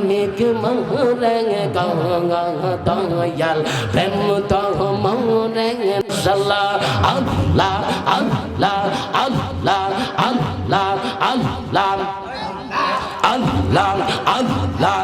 অনেক মহরং দয়াল প্রেম তহ মহরং সাল্লাহ আল্লাহ আল্লাহ আল্লাহ আল্লাহ আল্লাহ আল্লাহ আল্লাহ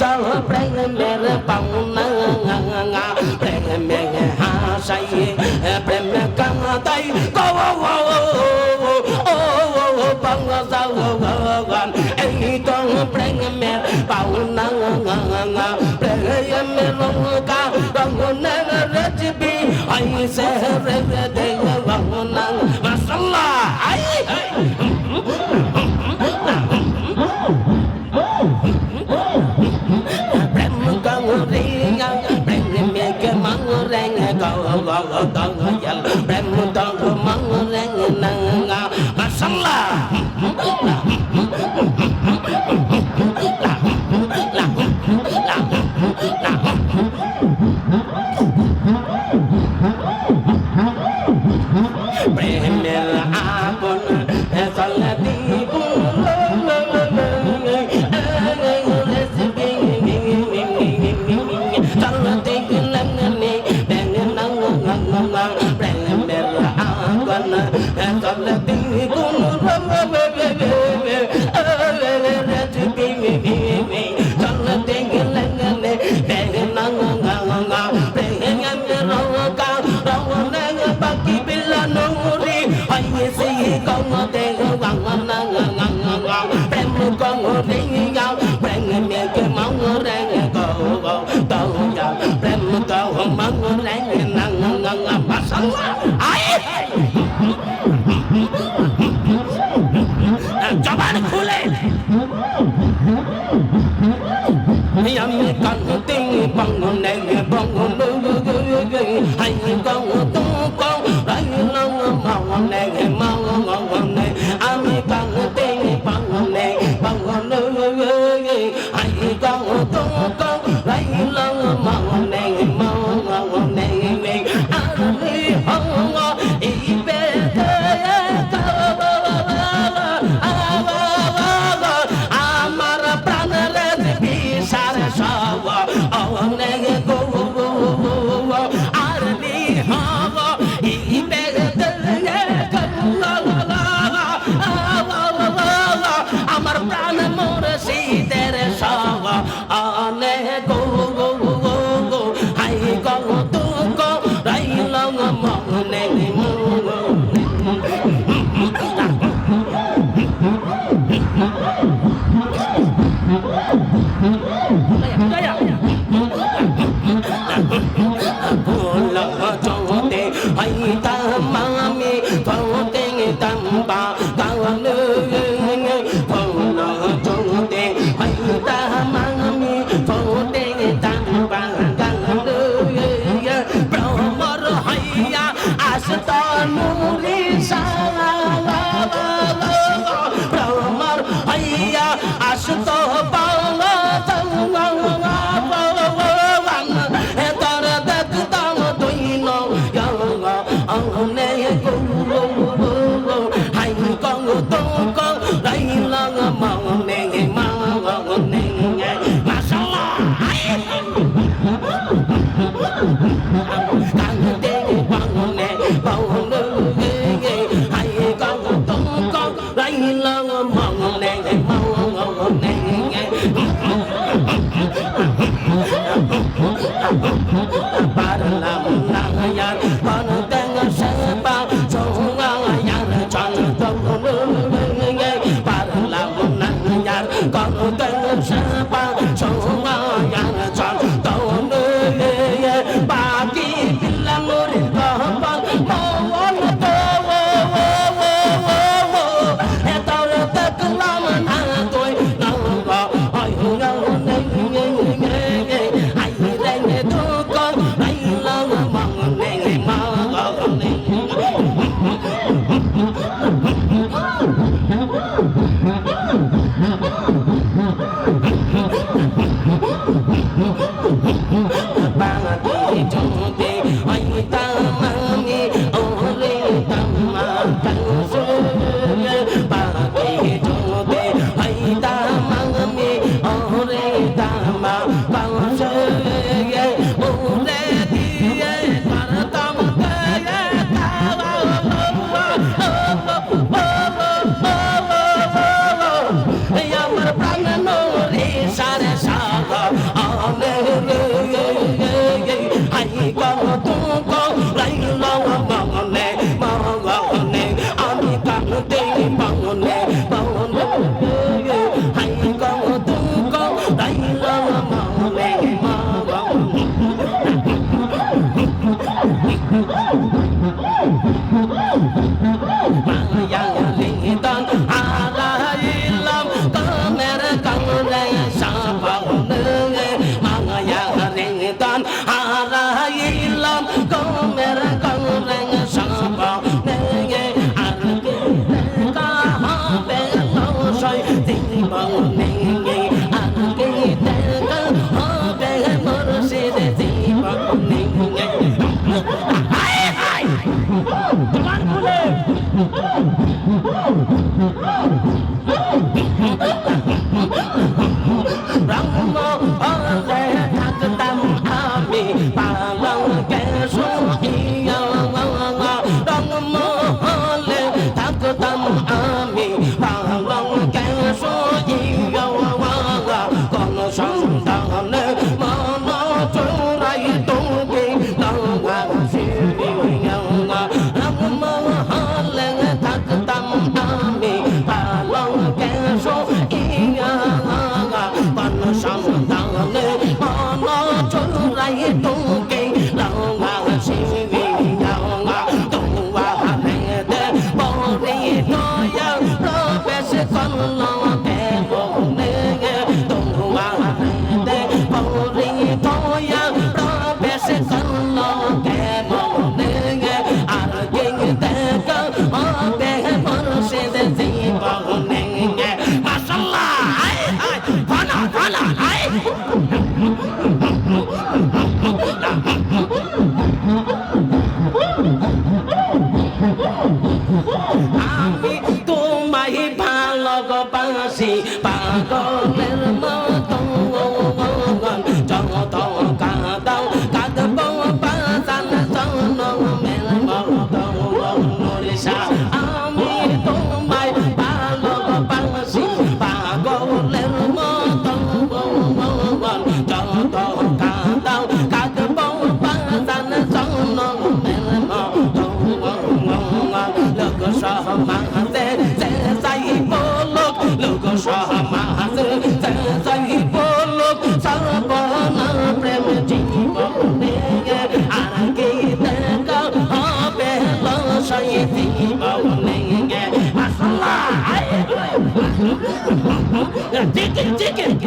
তহ প্রেমের পাওনা প্রেমে হাসাই প্রেমে কান্দাই ভগবান এই তো প্রেমে পাওনা প্রেমের রঙ কা রঙ রচবি ऐसे रे दे 当当 nhau nghe nghe cái món nghe cầu cầu cầu nhau đang nghe cầu món nghe nâng nâng nâng mà sống ai cho bạn khu lên Hãy subscribe cho kênh Ghiền Mì Gõ Để không bỏ lỡ những video hấp dẫn anh lơ mộng nè mong mộng nè ba làm Oh! chicken, chicken.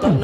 等等。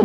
Oh,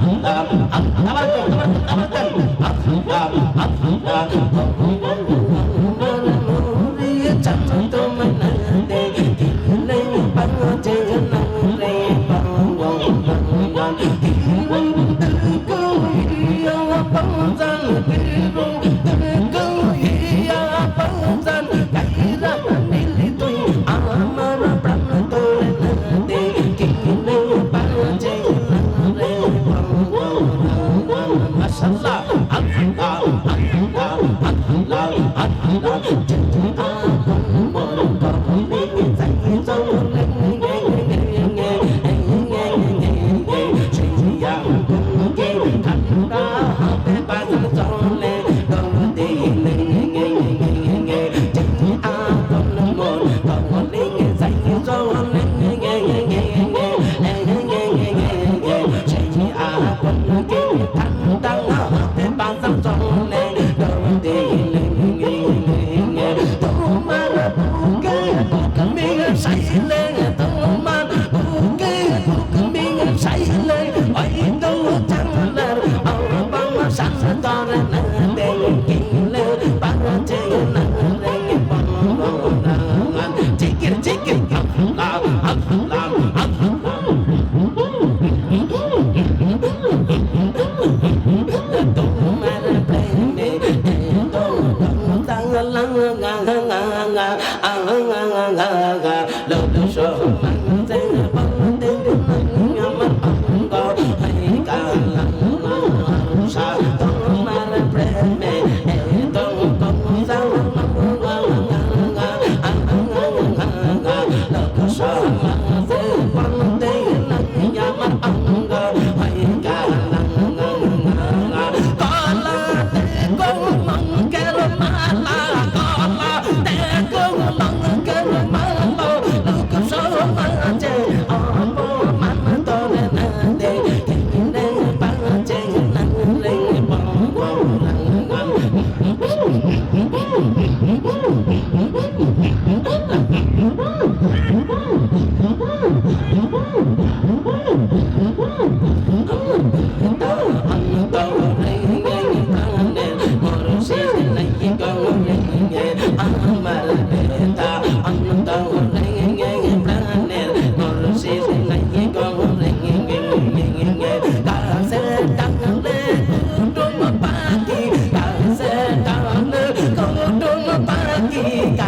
Yeah.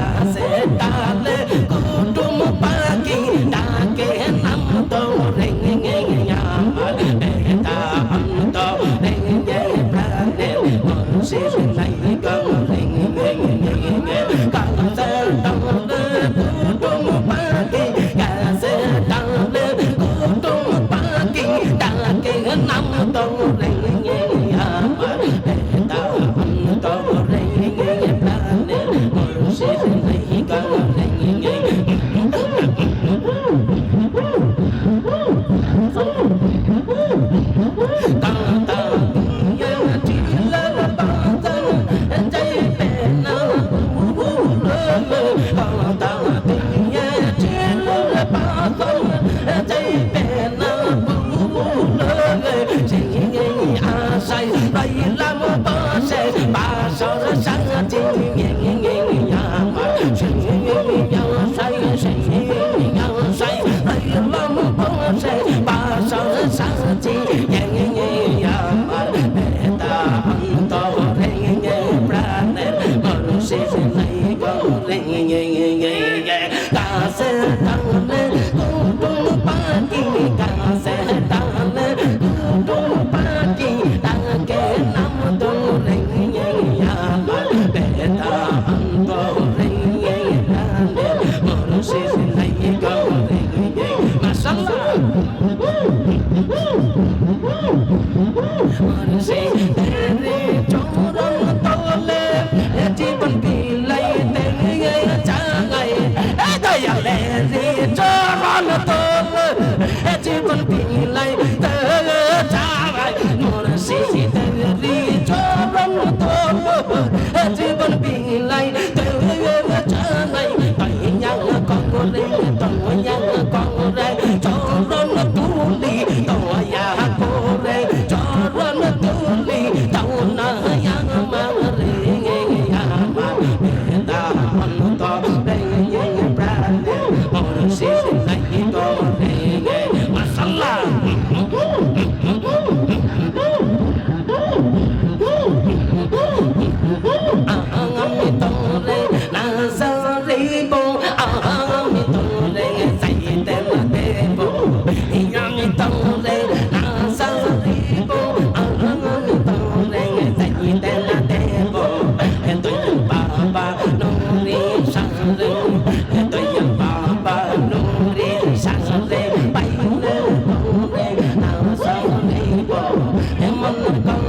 Vamos, vamos.